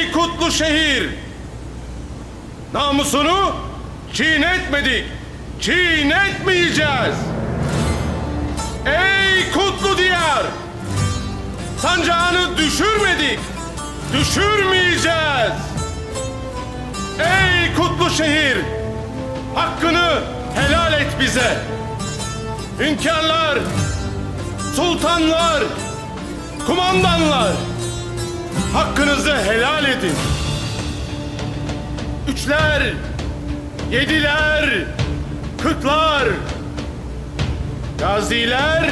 Ey kutlu şehir! Namusunu çiğnetmedik, çiğnetmeyeceğiz. Ey kutlu diyar! Sancağını düşürmedik, düşürmeyeceğiz. Ey kutlu şehir! Hakkını helal et bize. Hünkârlar, sultanlar, kumandanlar, hakkınızı helal edin. Üçler, yediler, kırklar, gaziler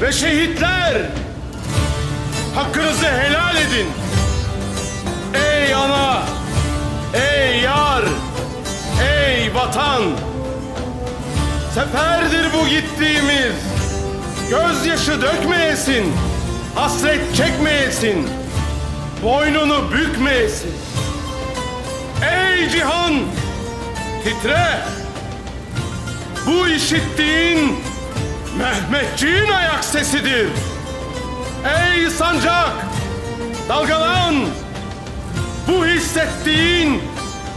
ve şehitler, hakkınızı helal edin. Ey ana, ey yar, ey vatan, seferdir bu gittiğimiz. Gözyaşı dökmeyesin, hasret çekmeyesin, boynunu bükmeyesin. Ey cihan, titre! Bu işittiğin Mehmetçiğin ayak sesidir. Ey sancak, dalgalan! Bu hissettiğin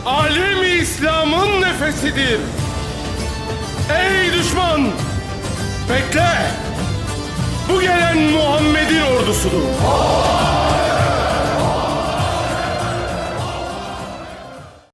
alemi İslam'ın nefesidir. Ey düşman, bekle! Bu gelen 速度。